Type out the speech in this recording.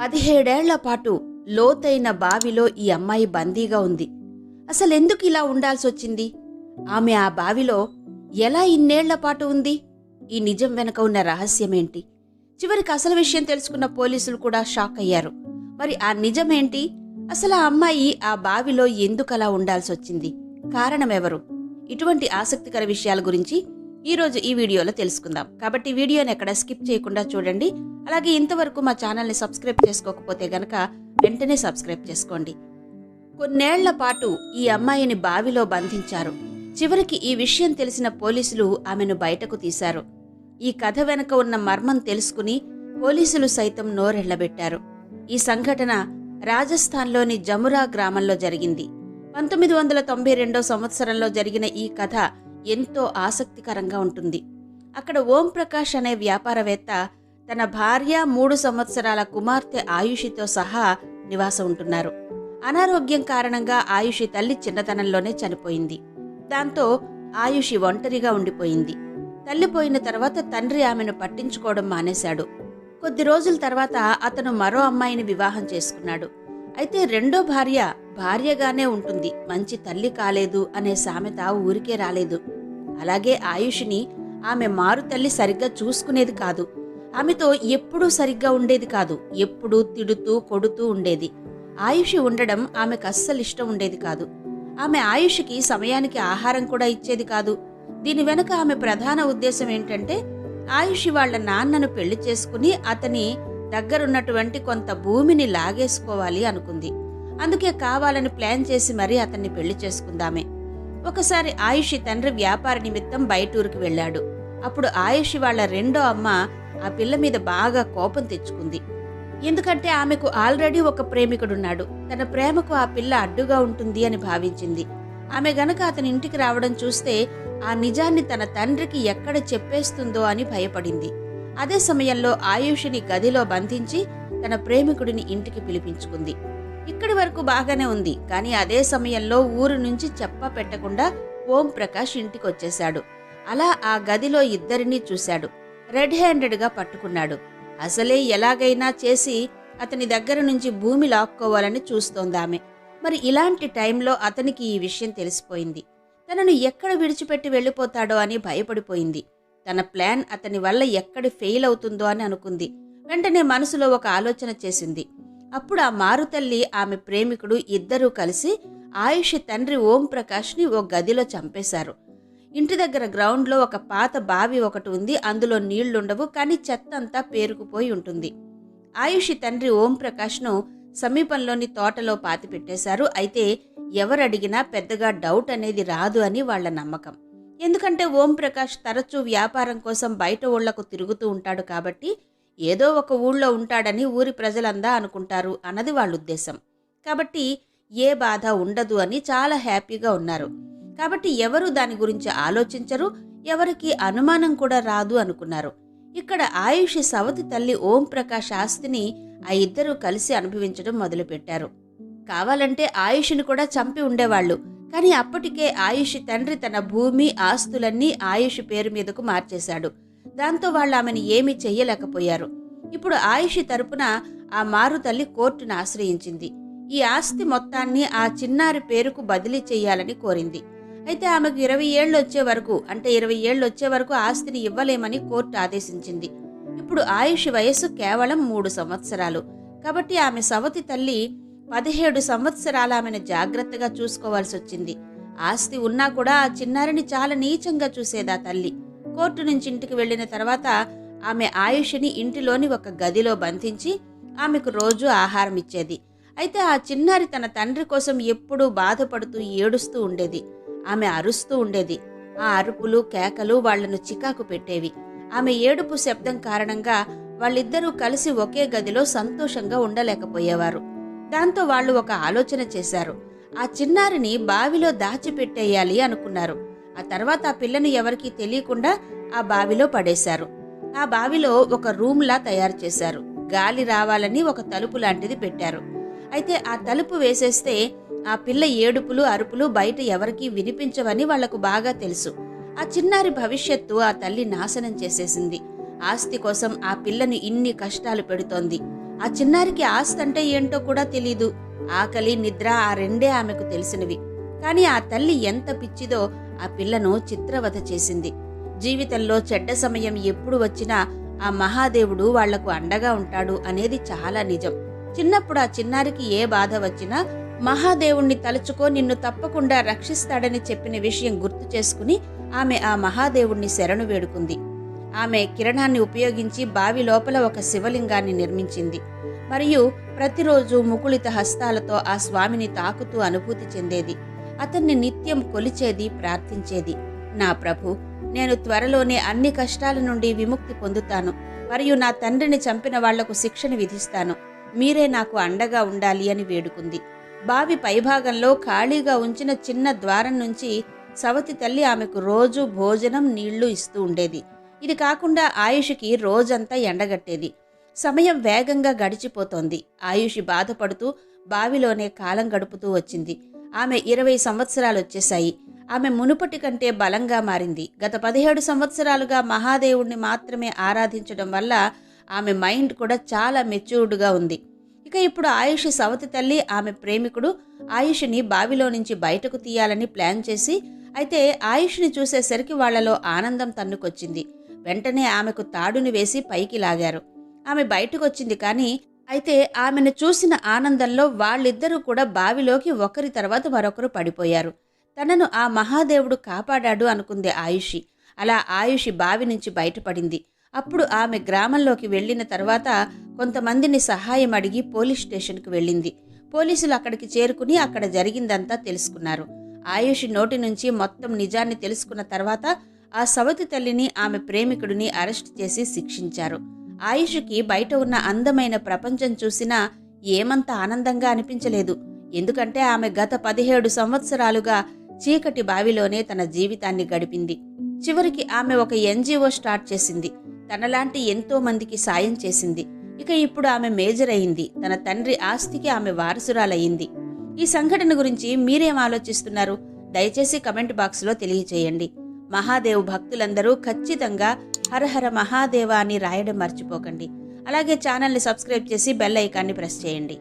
పదిహేడేళ్ళ పాటు లోతైన బావిలో ఈ అమ్మాయి బందీగా ఉంది. అసలెందుకు ఇలా ఉండాల్సి వచ్చింది ఆమె ఆ బావిలో ఎలా ఇన్నేళ్ళ పాటు ఉంది? ఈ నిజం వెనక ఉన్న రహస్యమేంటి? చివరికి అసలు విషయం తెలుసుకున్న పోలీసులు కూడా షాక్ అయ్యారు. మరి ఆ నిజమేంటి? అసలు ఆ అమ్మాయి ఆ బావిలో ఎందుకలా ఉండాల్సి వచ్చింది కారణమెవరు? ఇటువంటి ఆసక్తికర విషయాల గురించి ఈరోజు ఈ వీడియోలో తెలుసుకుందాం. కాబట్టి వీడియోని ఎక్కడ స్కిప్ చేయకుండా చూడండి. అలాగే ఇంతవరకు మా ఛానల్ని సబ్స్క్రైబ్ చేసుకోకపోతే గనక వెంటనే సబ్స్క్రైబ్ చేసుకోండి. కొన్నేళ్ళ పాటు ఈ అమ్మాయిని బావిలో బంధించారు. చివరికి ఈ విషయం తెలిసిన పోలీసులు ఆమెను బయటకు తీశారు. ఈ కథ వెనక ఉన్న మర్మం తెలుసుకుని పోలీసులు సైతం నోరెళ్ళబెట్టారు ఈ సంఘటన రాజస్థాన్లోని జమురా గ్రామంలో జరిగింది. పంతొమ్మిది వందల తొంభై రెండో సంవత్సరంలో జరిగిన ఈ కథ ఎంతో ఆసక్తికరంగా ఉంటుంది. అక్కడ ఓం ప్రకాష్ అనే వ్యాపారవేత్త తన భార్య మూడు సంవత్సరాల కుమార్తె ఆయుషితో సహా నివాసం ఉంటున్నారు. అనారోగ్యం కారణంగా ఆయుషి తల్లి చిన్నతనంలోనే చనిపోయింది. దాంతో ఆయుషి ఒంటరిగా ఉండిపోయింది. తల్లి పోయిన తర్వాత తండ్రి ఆమెను పట్టించుకోవడం మానేశాడు. కొద్ది రోజుల తర్వాత అతను మరో అమ్మాయిని వివాహం చేసుకున్నాడు. అయితే రెండో భార్య భార్యగానే ఉంటుంది. మంచి తల్లి కాలేదు అనే సామెత ఊరికే రాలేదు. అలాగే ఆయుష్ని ఆమె మారు తల్లి సరిగ్గా చూసుకునేది కాదు. ఆమెతో ఎప్పుడూ సరిగ్గా ఉండేది కాదు. ఎప్పుడూ తిడుతూ కొడుతూ ఉండేది. ఆయుషి ఉండడం ఆమెకు అస్సలు ఇష్టం ఉండేది కాదు. ఆమె ఆయుష్కి సమయానికి ఆహారం కూడా ఇచ్చేది కాదు. దీని వెనుక ఆమె ప్రధాన ఉద్దేశం ఏంటంటే ఆయుషి వాళ్ళ నాన్నను పెళ్ళి చేసుకుని అతని దగ్గరున్నటువంటి కొంత భూమిని లాగేసుకోవాలి అనుకుంది. అందుకే కావాలని ప్లాన్ చేసి మరీ అతన్ని పెళ్ళి చేసుకుందామే. ఒకసారి ఆయుషి తండ్రి వ్యాపార నిమిత్తం బయటూరుకు వెళ్ళాడు. అప్పుడు ఆయుషి వాళ్ళ రెండో అమ్మ ఆ పిల్ల మీద బాగా కోపం తెచ్చుకుంది. ఎందుకంటే ఆమెకు ఆల్రెడీ ఒక ప్రేమికుడున్నాడు. తన ప్రేమకు ఆ పిల్ల అడ్డుగా ఉంటుంది అని భావించింది. ఆమె గనక అతని ఇంటికి రావడం చూస్తే ఆ నిజాన్ని తన తండ్రికి ఎక్కడ చెప్పేస్తుందో అని భయపడింది. అదే సమయంలో ఆయుషిని గదిలో బంధించి తన ప్రేమికుడిని ఇంటికి పిలిపించుకుంది. ఇక్కడి వరకు బాగానే ఉంది. కానీ అదే సమయంలో ఊరు నుంచి చెప్ప పెట్టకుండా ఓం ప్రకాష్ ఇంటికి వచ్చేశాడు అలా ఆ గదిలో ఇద్దరినీ చూశాడు. రెడ్ హ్యాండెడ్గా పట్టుకున్నాడు. అసలే ఎలాగైనా చేసి అతని దగ్గర నుంచి భూమి లాక్కోవాలని చూస్తోందామె మరి ఇలాంటి టైంలో అతనికి ఈ విషయం తెలిసిపోయింది. తనను ఎక్కడ విడిచిపెట్టి వెళ్ళిపోతాడో అని భయపడిపోయింది. తన ప్లాన్ అతని వల్ల ఎక్కడ ఫెయిల్ అవుతుందో అని అనుకుంది. వెంటనే మనసులో ఒక ఆలోచన చేసింది. అప్పుడు ఆ మారుతల్లి ఆమె ప్రేమికుడు ఇద్దరూ కలిసి ఆయుష్ తండ్రి ఓం ప్రకాష్ని ఓ గదిలో చంపేశారు. ఇంటి దగ్గర గ్రౌండ్లో ఒక పాత బావి ఒకటి ఉంది. అందులో నీళ్ళుండవు కానీ చెత్త అంతా పేరుకుపోయి ఉంటుంది. ఆయుషి తండ్రి ఓం ప్రకాష్ను సమీపంలోని తోటలో పాతి పెట్టేశారు. అయితే ఎవరడిగినా పెద్దగా డౌట్ అనేది రాదు అని వాళ్ళ నమ్మకం. ఎందుకంటే ఓం ప్రకాష్ తరచూ వ్యాపారం కోసం బయట ఊళ్ళకు తిరుగుతూ ఉంటాడు కాబట్టి ఏదో ఒక ఊళ్ళో ఉంటాడని ఊరి ప్రజలందా అనుకుంటారు అన్నది వాళ్ళ ఉద్దేశం కాబట్టి ఏ బాధ ఉండదు అని చాలా హ్యాపీగా ఉన్నారు. కాబట్టి ఎవరు దాని గురించి ఆలోచించరు ఎవరికి అనుమానం కూడా రాదు అనుకున్నారు. ఇక్కడ ఆయుష్ సవతి తల్లి ఓం ప్రకాష్ ఆస్తిని ఆ ఇద్దరూ కలిసి అనుభవించడం మొదలుపెట్టారు. కావాలంటే ఆయుష్ని కూడా చంపి ఉండేవాళ్ళు. కానీ అప్పటికే ఆయుష్ తండ్రి తన భూమి ఆస్తులన్నీ ఆయుష్ పేరు మీదకు మార్చేశాడు. దాంతో వాళ్ళు ఆమెను ఏమీ చెయ్యలేకపోయారు. ఇప్పుడు ఆయుష్ తరపున ఆ మారు తల్లి కోర్టును ఆశ్రయించింది. ఈ ఆస్తి మొత్తాన్ని ఆ చిన్నారి పేరుకు బదిలీ చేయాలని కోరింది. అయితే ఆమెకు ఇరవై ఏళ్ళు వచ్చే వరకు అంటే ఇరవై ఏళ్ళు వచ్చే వరకు ఆస్తిని ఇవ్వలేమని కోర్టు ఆదేశించింది. ఇప్పుడు ఆయుష్ వయస్సు కేవలం మూడు సంవత్సరాలు. కాబట్టి ఆమె సవతి తల్లి పదిహేడు సంవత్సరాల ఆమెను జాగ్రత్తగా చూసుకోవాల్సి వచ్చింది ఆస్తి ఉన్నా కూడా ఆ చిన్నారిని చాలా నీచంగా చూసేదా తల్లి. కోర్టు నుంచి ఇంటికి వెళ్ళిన తర్వాత ఆమె ఆయుష్ని ఇంటిలోని ఒక గదిలో బంధించి ఆమెకు రోజు ఆహారం ఇచ్చేది. అయితే ఆ చిన్నారి తన తండ్రి కోసం ఎప్పుడూ బాధపడుతూ ఏడుస్తూ ఉండేది. ఆమె అరుస్తూ ఉండేది. ఆ అరుపులు కేకలు వాళ్ళను చికాకు పెట్టేవి. ఆమె ఏడుపు శబ్దం కారణంగా వాళ్ళిద్దరూ కలిసి ఒకే గదిలో సంతోషంగా ఉండలేకపోయేవారు. దాంతో వాళ్ళు ఒక ఆలోచన చేశారు. ఆ చిన్నారిని బావిలో దాచిపెట్టేయాలి అనుకున్నారు. ఆ తర్వాత ఆ పిల్లను ఎవరికీ తెలియకుండా ఆ బావిలో పడేశారు. ఆ బావిలో ఒక రూమ్లా తయారు చేశారు. గాలి రావాలని ఒక తలుపు లాంటిది పెట్టారు. అయితే ఆ తలుపు వేసేస్తే ఆ పిల్ల ఏడుపులు అరుపులు బయట ఎవరికీ వినిపించవని వాళ్ళకు బాగా తెలుసు. ఆ చిన్నారి భవిష్యత్తు ఆ తల్లి నాశనం చేసేసింది. ఆస్తి కోసం ఆ పిల్లను ఇన్ని కష్టాలు పెడుతోంది. ఆ చిన్నారికి ఆస్తి అంటే ఏంటో కూడా తెలీదు. ఆకలి నిద్ర ఆ రెండే ఆమెకు తెలిసినవి. కానీ ఆ తల్లి ఎంత పిచ్చిదో ఆ పిల్లను చిత్రవధ చేసింది. జీవితంలో చెడ్డ సమయం ఎప్పుడు వచ్చినా ఆ మహాదేవుడు వాళ్ళకు అండగా ఉంటాడు అనేది చాలా నిజం. చిన్నప్పుడు ఆ చిన్నారికి ఏ బాధ వచ్చినా మహాదేవుణ్ణి తలుచుకో నిన్ను తప్పకుండా రక్షిస్తాడని చెప్పిన విషయం గుర్తు చేసుకుని ఆమె ఆ మహాదేవుణ్ణి శరణు వేడుకుంది. ఆమె కిరణాన్ని ఉపయోగించి బావి లోపల ఒక శివలింగాన్ని నిర్మించింది. మరియు ప్రతిరోజు ముకుళిత హస్తాలతో ఆ స్వామిని తాకుతూ అనుభూతి చెందేది. అతన్ని నిత్యం కొలిచేది ప్రార్థించేది. నా ప్రభు నేను త్వరలోనే అన్ని కష్టాల నుండి విముక్తి పొందుతాను. మరియు నా తండ్రిని చంపిన వాళ్ళకు శిక్షను విధిస్తాను. మీరే నాకు అండగా ఉండాలి అని వేడుకుంది. బావి పైభాగంలో ఖాళీగా ఉంచిన చిన్న ద్వారం నుంచి సవతి తల్లి ఆమెకు రోజు భోజనం నీళ్ళు ఇస్తూ ఉండేది. ఇది కాకుండా ఆయుష్కి రోజంతా ఎండగట్టేది. సమయం వేగంగా గడిచిపోతోంది. ఆయుష్ బాధపడుతూ బావిలోనే కాలం గడుపుతూ వచ్చింది. ఆమె ఇరవై సంవత్సరాలు వచ్చేశాయి ఆమె మునుపటి కంటే బలంగా మారింది. గత పదిహేడు సంవత్సరాలుగా మహాదేవుణ్ణి మాత్రమే ఆరాధించడం వల్ల ఆమె మైండ్ కూడా చాలా మెచ్యూర్డ్గా ఉంది. ఇక ఇప్పుడు ఆయుష్ సవతి తల్లి ఆమె ప్రేమికుడు ఆయుష్ని బావిలో నుంచి బయటకు తీయాలని ప్లాన్ చేసి అయితే ఆయుష్ని చూసేసరికి వాళ్ళలో ఆనందం తన్నుకొచ్చింది. వెంటనే ఆమెకు తాడుని వేసి పైకి లాగారు. ఆమె బయటకు వచ్చింది కానీ అయితే ఆమెను చూసిన ఆనందంలో వాళ్ళిద్దరూ కూడా బావిలోకి ఒకరి తర్వాత మరొకరు పడిపోయారు. తనను ఆ మహాదేవుడు కాపాడాడు అనుకుంది ఆయుషి. అలా ఆయుషి బావి నుంచి బయటపడింది. అప్పుడు ఆమె గ్రామంలోకి వెళ్ళిన తర్వాత కొంతమందిని సహాయం అడిగి పోలీస్ స్టేషన్కి వెళ్ళింది. పోలీసులు అక్కడికి చేరుకుని అక్కడ జరిగిందంతా తెలుసుకున్నారు. ఆయుషి నోటి నుంచి మొత్తం నిజాన్ని తెలుసుకున్న తర్వాత ఆ సవతి తల్లిని ఆమె ప్రేమికుడిని అరెస్ట్ చేసి శిక్షించారు. ఆయుష్కి బయట ఉన్న అందమైన ప్రపంచం చూసినా ఏమంత ఆనందంగా అనిపించలేదు. ఎందుకంటే ఆమె గత పదిహేడు సంవత్సరాలుగా చీకటి బావిలోనే తన జీవితాన్ని గడిపింది. చివరికి ఆమె ఒక ఎన్జిఓ స్టార్ట్ చేసింది. తనలాంటి ఎంతో మందికి సాయం చేసింది. ఇక ఇప్పుడు ఆమె మేజర్ అయింది. తన తండ్రి ఆస్తికి ఆమె వారసురాలయ్యింది. ఈ సంఘటన గురించి మీరేం ఆలోచిస్తున్నారు? దయచేసి కమెంట్ బాక్స్లో తెలియచేయండి. మహాదేవ్ భక్తులందరూ ఖచ్చితంగా హరహర మహాదేవ అని రాయడం మర్చిపోకండి. అలాగే ఛానల్ని సబ్స్క్రైబ్ చేసి బెల్ ఐకాన్ని ప్రెస్ చేయండి.